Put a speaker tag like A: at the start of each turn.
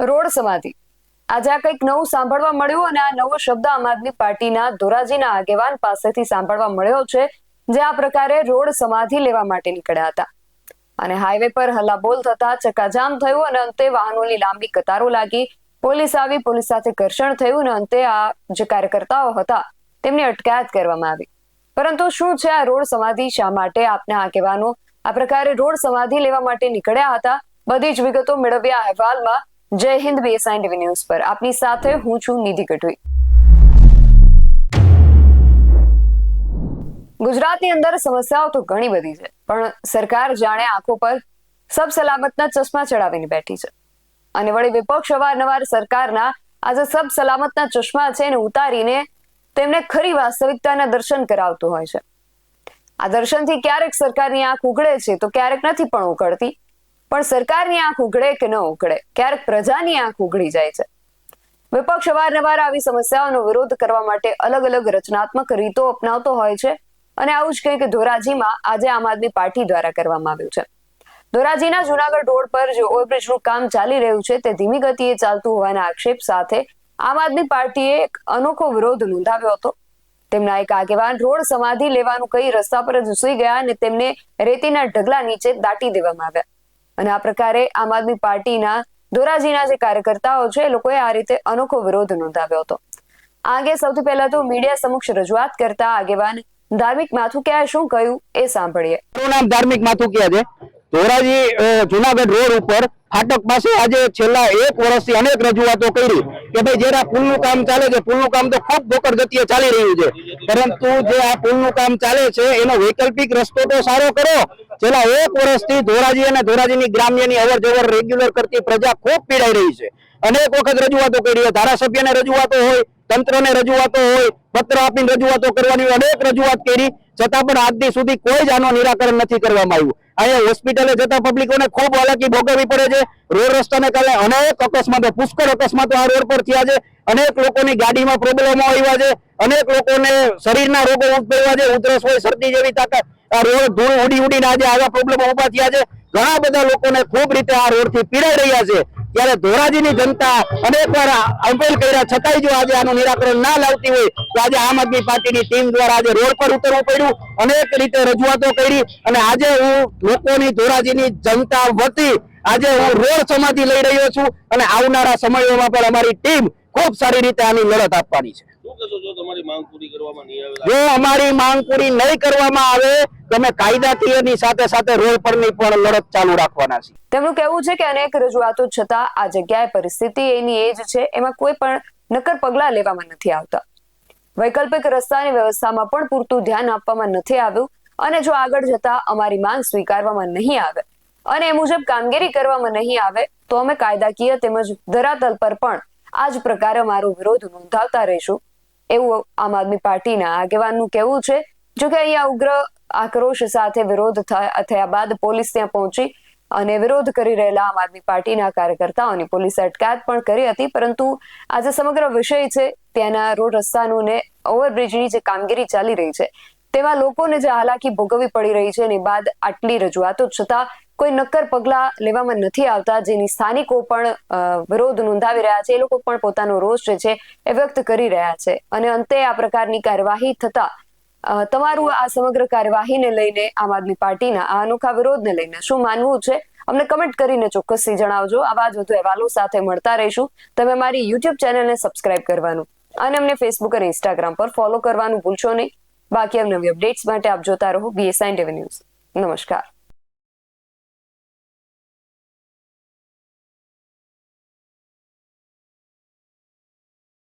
A: Road સમાધિ. આજે આ કંઈક નવું સાંભળવા મળ્યું અને આ નવો શબ્દ આમ આદમી પાર્ટીના ધોરાજીના આગેવાન પાસેથી સાંભળવા મળ્યો છે, જે આ પ્રકારે રોડ સમાધિ લેવા માટે નીકળ્યા હતા. અને હાઈવે પર હલ્લાબોલ થતા ચકાજામ થયું અને અંતે વાહનોની લાંબી કતારો લાગી. પોલીસ આવી, પોલીસ સાથે ઘર્ષણ થયું અને અંતે આ જે કાર્યકર્તાઓ હતા, તેમની અટકાયત કરવામાં આવી. પરંતુ શું છે આ રોડ સમાધિ શા માટે આપના આગેવાનો આ પ્રકારે રોડ સમાધિ લેવા માટે નીકળ્યા હતા? બધી જ વિગતો મેળવ્યા અહેવાલમાં જય હિન્દ બીએસઆઈ ટીવી ન્યૂઝ પર. આપની સાથે હું છું નિધિ ગઢવી. ગુજરાતની અંદર સમસ્યાઓ તો ઘણી બધી છે, પણ સરકાર જાણે આંખો પર સબ સલામતના ચશ્મા ચડાવીને બેઠી છે. અને વળી વિપક્ષ અવારનવાર સરકારના આજે સબ સલામતના ચશ્મા છે એને ઉતારીને તેમને ખરી વાસ્તવિકતાના દર્શન કરાવતું હોય છે. આ દર્શનથી ક્યારેક સરકારની આંખ ઉઘડે છે તો ક્યારેક નથી પણ ઉઘડતી પણ સરકારની આંખ ઉઘડે કે ન ઉઘડે? ક્યારેક પ્રજાની આંખ ઉઘડી જાય છે. વિપક્ષ અવારનવાર આવી સમસ્યાઓનો વિરોધ કરવા માટે અલગ અલગ રચનાત્મક રીતો અપનાવતો હોય છે અને આવું જ કંઈક ધોરાજીમાં આજે આમ આદમી પાર્ટી દ્વારા કરવામાં આવ્યું છે. ધોરાજીના જુનાગઢ રોડ પર જે ઓવરબ્રિજનું કામ ચાલી રહ્યું છે તે ધીમી ગતિએ ચાલતું હોવાના આક્ષેપ સાથે આમ આદમી પાર્ટીએ એક અનોખો વિરોધ નોંધાવ્યો હતો. તેમના એક આગેવાન રોડ સમાધિ લેવાનું કહી રસ્તા પર જ ઘૂસી ગયા અને તેમને રેતીના ઢગલા નીચે દાટી દેવામાં આવ્યા. અને આ પ્રકારે આમ આદમી પાર્ટીના ધોરાજીના જે કાર્યકર્તાઓ છે, એ લોકોએ આ રીતે અનોખો વિરોધ નોંધાવ્યો હતો. આ અંગે સૌથી પહેલા તો મીડિયા સમક્ષ રજૂઆત કરતા આગેવાન ધાર્મિક માથુકિયાએ શું કહ્યું એ સાંભળીએ.
B: મારું નામ ધાર્મિક માથુકિયા છે. ધોરાજી જુનાગઢ રોડ ઉપર ફાટક પાસે આજે છેલ્લા એક વર્ષથી અનેક રજૂઆતો કરી કે ભાઈ જરા પુલનું કામ ચાલે છે, પુલનું કામ તો ખૂબ બોકર ગતિએ ચાલી રહ્યું છે. પરંતુ જે આ પુલનું કામ ચાલે છે, એનો વૈકલ્પિક રસ્તો તો સારો કરો છેલ્લા એક વર્ષથી ધોરાજી અને ધોરાજીની ગ્રામ્યની અવર જવર રેગ્યુલર કરતી પ્રજા ખૂબ પીડાઈ રહી છે. અનેક વખત રજૂઆતો કરી ધારાસભ્યને રજૂઆતો હોય તંત્રને રજૂઆતો હોય, પત્ર આપીને રજૂઆતો કરવાની અનેક રજૂઆત કરી. છતાં પણ આજથી સુધી કોઈ જ આનું નિરાકરણ નથી કરવામાં આવ્યું. અહીંયા હોસ્પિટલે જતા પબ્લિકોને ખૂબ હાલાકી ભોગવવી પડે છે. રોડ રસ્તાને કારણે અનેક અકસ્માતો, પુષ્કળ અકસ્માતો આ રોડ પર થયા છે. અનેક લોકોની ગાડીમાં પ્રોબ્લેમો આવ્યા છે. અનેક લોકોને શરીરના રોગો ઉદભવ્યા છે. ઉધરસ હોય, શરદી જેવી તાકાત. આ રોડ ધૂળ ઉડી ઉડીને આજે આવા પ્રોબ્લેમો ઊભા થયા છે. ઘણા બધા લોકોને ખૂબ રીતે આ રોડથી પીડાઈ રહ્યા છે. ત્યારે ધોરાજીની જનતા અનેકવાર અપીલ કર્યા, છતાંય જો આજે આનું નિરાકરણ ના લાવતી હોય, તો આજે આમ આદમી પાર્ટીની ટીમ દ્વારા આજે રોડ પર ઉતરવું પડ્યું. અનેક રીતે રજૂઆતો કરી અને આજે હું લોકોની ધોરાજીની જનતા વતી આજે હું રોડ સમાધિ લઈ રહ્યો છું અને આવનારા સમયોમાં પણ અમારી ટીમ ખૂબ સારી રીતે આની લડત આપવાની છે.
C: જો તમારી માંગ પૂરી કરવામાં નહીં આવે
B: જો અમારી માંગ પૂરી નહીં કરવામાં આવે તો અમે કાયદાથી એની સાથે સાથે રોડ પરની પણ લડત ચાલુ રાખવાના છીએ.
A: તેમનું કહેવું છે કે અનેક રજૂઆતો છતાં આ જગ્યાએ પરિસ્થિતિ એની એ જ છે એમાં કોઈ પણ નક્કર પગલાં લેવામાં નથી આવતા. વૈકલ્પિક રસ્તાની વ્યવસ્થામાં પણ પૂરતું ધ્યાન આપવામાં નથી આવ્યું અને જો આગળ જતા અમારી માંગ સ્વીકારવામાં નહીં આવે અને એ મુજબ કામગીરી કરવામાં નહીં આવે તો અમે કાયદાકીય તેમજ ધરાતલ પર પણ આ જ પ્રકારે અમારો વિરોધ નોંધાવતા રહીશું. એવું આમ આદમી પાર્ટીના આગેવાનનું કહેવું છે, જો કે અહીંયા ઉગ્ર આક્રોશ સાથે વિરોધ થયા બાદ પોલીસ ત્યાં પહોંચી અને વિરોધ કરી રહેલા આમ આદમી પાર્ટીના કાર્યકર્તાઓની પોલીસે અટકાયત પણ કરી હતી, પરંતુ આજે સમગ્ર વિષય છે, ત્યાંના રોડ રસ્તાનું ને ઓવરબ્રિજની જે કામગીરી ચાલી રહી છે, તેમાં લોકોને જે હાલાકી ભોગવવી પડી રહી છે, એની બાદ આટલી રજૂઆતો, છતાં કોઈ નક્કર પગલા લેવામાં નથી આવતા, જેની સ્થાનિકો પણ વિરોધ નોંધાવી રહ્યા છે. એ લોકો પણ પોતાનો રોષ જે છે એ વ્યક્ત કરી રહ્યા છે. અને અંતે આ પ્રકારની કાર્યવાહી થતા તમારું આ સમગ્ર કાર્યવાહીને લઈને આમ આદમી પાર્ટીના આ અનોખા વિરોધને લઈને શું માનવું છે? અમને કમેન્ટ કરીને ચોક્કસથી જણાવજો. આવા જ વધુ અહેવાલો સાથે મળતા રહીશું. તમે મારી યુટ્યુબ ચેનલને સબસ્ક્રાઇબ કરવાનું અને અમને ફેસબુક અને ઇન્સ્ટાગ્રામ પર ફોલો કરવાનું ભૂલશો નહીં. બાકી નવી અપડેટ્સ માટે આપ જોતા રહો બીએસઆઈ ન્યૂઝ નમસ્કાર.